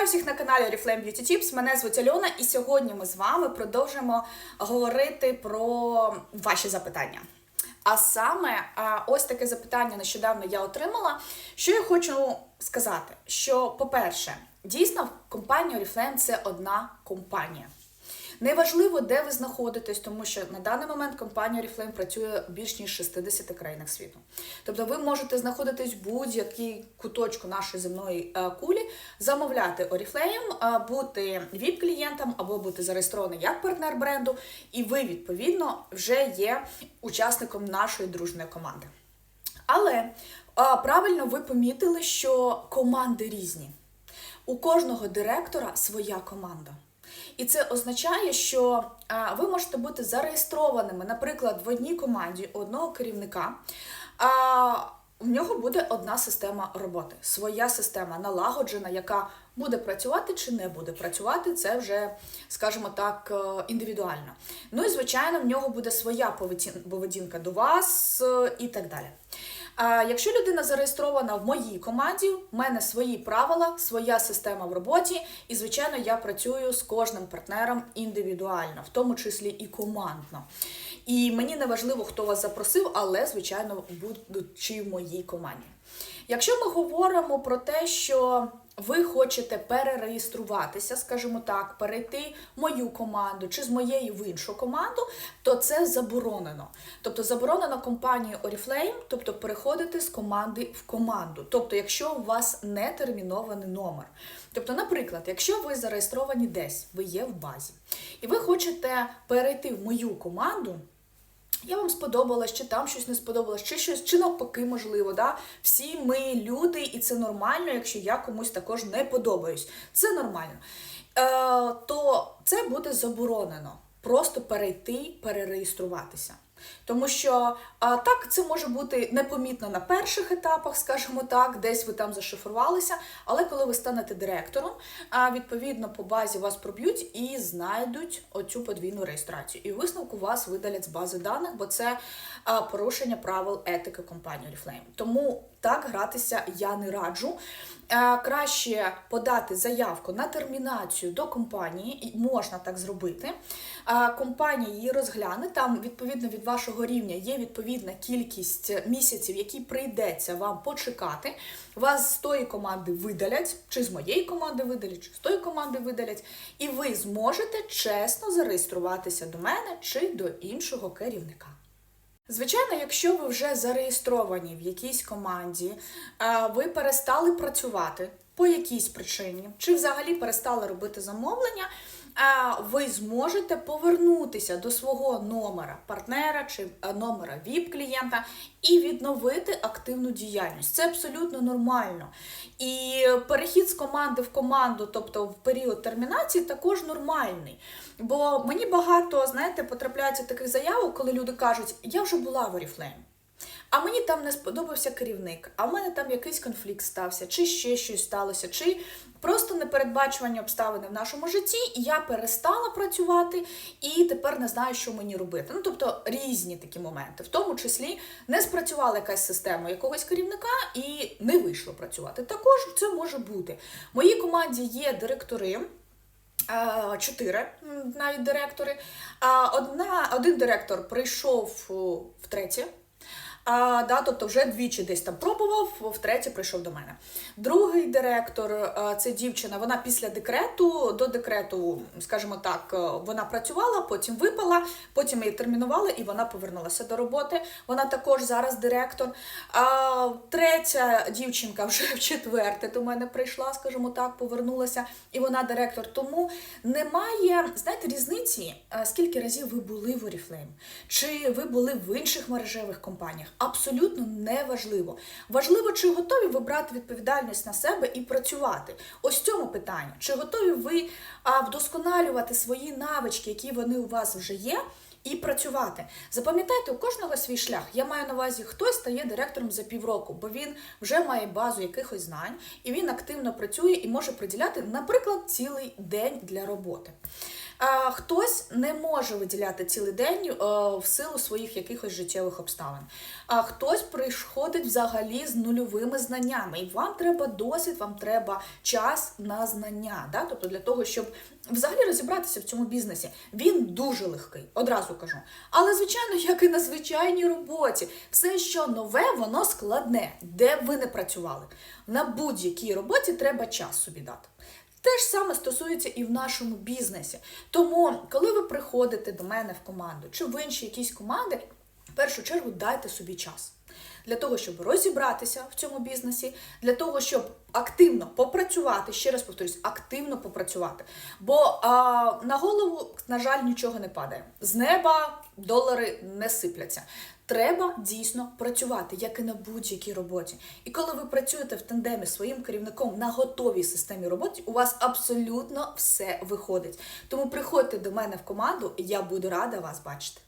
Вітаю всіх на каналі Reflame Beauty Tips. Мене звуть Альона, і сьогодні ми з вами продовжимо говорити про ваші запитання. А саме, ось таке запитання нещодавно я отримала. Що я хочу сказати? Що, по-перше, дійсно, компанія Oriflame – це одна компанія. Неважливо, де ви знаходитесь, тому що на даний момент компанія Oriflame працює в більш ніж 60 країнах світу. Тобто ви можете знаходитись в будь-якій куточку нашої земної е, кулі, замовляти Oriflame, е, бути ВІП-клієнтом або бути зареєстрованим як партнер бренду, і ви, відповідно, вже є учасником нашої дружної команди. Але правильно ви помітили, що команди різні. У кожного директора своя команда. І це означає, що ви можете бути зареєстрованими, наприклад, в одній команді одного керівника. А, у нього буде одна система роботи, своя система налагоджена, яка буде працювати чи не буде працювати, це вже, скажімо так, е, індивідуально. Ну і звичайно, в нього буде своя поведінка до вас е, і так далі. А якщо людина зареєстрована в моїй команді, в мене свої правила, своя система в роботі, і звичайно, я працюю з кожним партнером індивідуально, в тому числі і командно. І мені не важливо, хто вас запросив, але звичайно, будучи в моїй команді. Якщо ми говоримо про те, що ви хочете перереєструватися, скажімо так, перейти в мою команду чи з моєї в іншу команду, то це заборонено. Тобто заборонено компанії Oriflame, тобто переходити з команди в команду. Тобто, якщо у вас не термінований номер. Тобто, наприклад, якщо ви зареєстровані десь, ви є в базі, і ви хочете перейти в мою команду. Я вам сподобалась, чи там щось не сподобалось, чи щось, чи навпаки, можливо, да? Всі ми люди, і це нормально, якщо я комусь також не подобаюсь. Це нормально. Е, то це буде заборонено. Просто перейти, перереєструватися. Тому що а, так це може бути непомітно на перших етапах, скажімо так, десь ви там зашифрувалися. Але коли ви станете директором, а, відповідно по базі вас проб'ють і знайдуть оцю подвійну реєстрацію. І висновку вас видалять з бази даних, бо це а, порушення правил етики компанії Oriflame. Тому так гратися я не раджу. Е, Краще подати заявку на термінацію до компанії, і можна так зробити. Е, Компанія її розгляне. Там, відповідно від вашого рівня, є відповідна кількість місяців, які прийдеться вам почекати. Вас з тої команди видалять, чи з моєї команди видалять, чи з тої команди видалять, і ви зможете чесно зареєструватися до мене чи до іншого керівника. Звичайно, якщо ви вже зареєстровані в якійсь команді, ви перестали працювати по якійсь причині, чи взагалі перестали робити замовлення, ви зможете повернутися до свого номера партнера чи е, номера ВІП-клієнта і відновити активну діяльність. Це абсолютно нормально. І перехід з команди в команду, тобто в період термінації, також нормальний. Бо мені багато, знаєте, потрапляється таких заявок, коли люди кажуть, я вже була в Oriflame. А мені там не сподобався керівник, а в мене там якийсь конфлікт стався, чи ще щось сталося, чи просто непередбачувані обставини в нашому житті, і я перестала працювати і тепер не знаю, що мені робити. Ну, тобто різні такі моменти, в тому числі не спрацювала якась система якогось керівника і не вийшло працювати. Також це може бути. В моїй команді є директори. Е, Чотири навіть директори. Одна, один директор прийшов о, втретє. А, да, тобто вже двічі десь там пробував, втретє прийшов до мене. Другий директор це дівчина. Вона після декрету до декрету, скажімо так, е, вона працювала, потім випала, потім її термінували, і вона повернулася до роботи. Вона також зараз директор. А, третя дівчинка вже в четверте до мене прийшла, скажімо так, повернулася, і вона директор. Тому немає, знаєте, різниці, е, скільки разів ви були в Oriflame, чи ви були в інших мережевих компаніях. Абсолютно не важливо. Важливо, чи готові ви брати відповідальність на себе і працювати. Ось цьому питання. Чи готові ви вдосконалювати свої навички, які вони у вас вже є, і працювати. Запам'ятайте, у кожного свій шлях. Я маю на увазі, хтось стає директором за півроку, бо він вже має базу якихось знань, і він активно працює і може приділяти, наприклад, цілий день для роботи. Хтось не може виділяти цілий день е, в силу своїх якихось життєвих обставин. А хтось приходить взагалі з нульовими знаннями, і вам треба досвід, вам треба час на знання. Да? Тобто для того, щоб взагалі розібратися в цьому бізнесі. Він дуже легкий, одразу кажу. Але, звичайно, як і на звичайній роботі, все, що нове, воно складне, де ви не працювали. На будь-якій роботі треба час собі дати. Те ж саме стосується і в нашому бізнесі. Тому, коли ви приходите до мене в команду чи в інші якісь команди, в першу чергу дайте собі час. Для того, щоб розібратися в цьому бізнесі, для того, щоб активно попрацювати, ще раз повторюсь, активно попрацювати. Бо а, на голову, на жаль, нічого не падає. З неба долари не сипляться. Треба дійсно працювати, як і на будь-якій роботі. І коли ви працюєте в тандемі з своїм керівником на готовій системі роботи, у вас абсолютно все виходить. Тому приходьте до мене в команду, і я буду рада вас бачити.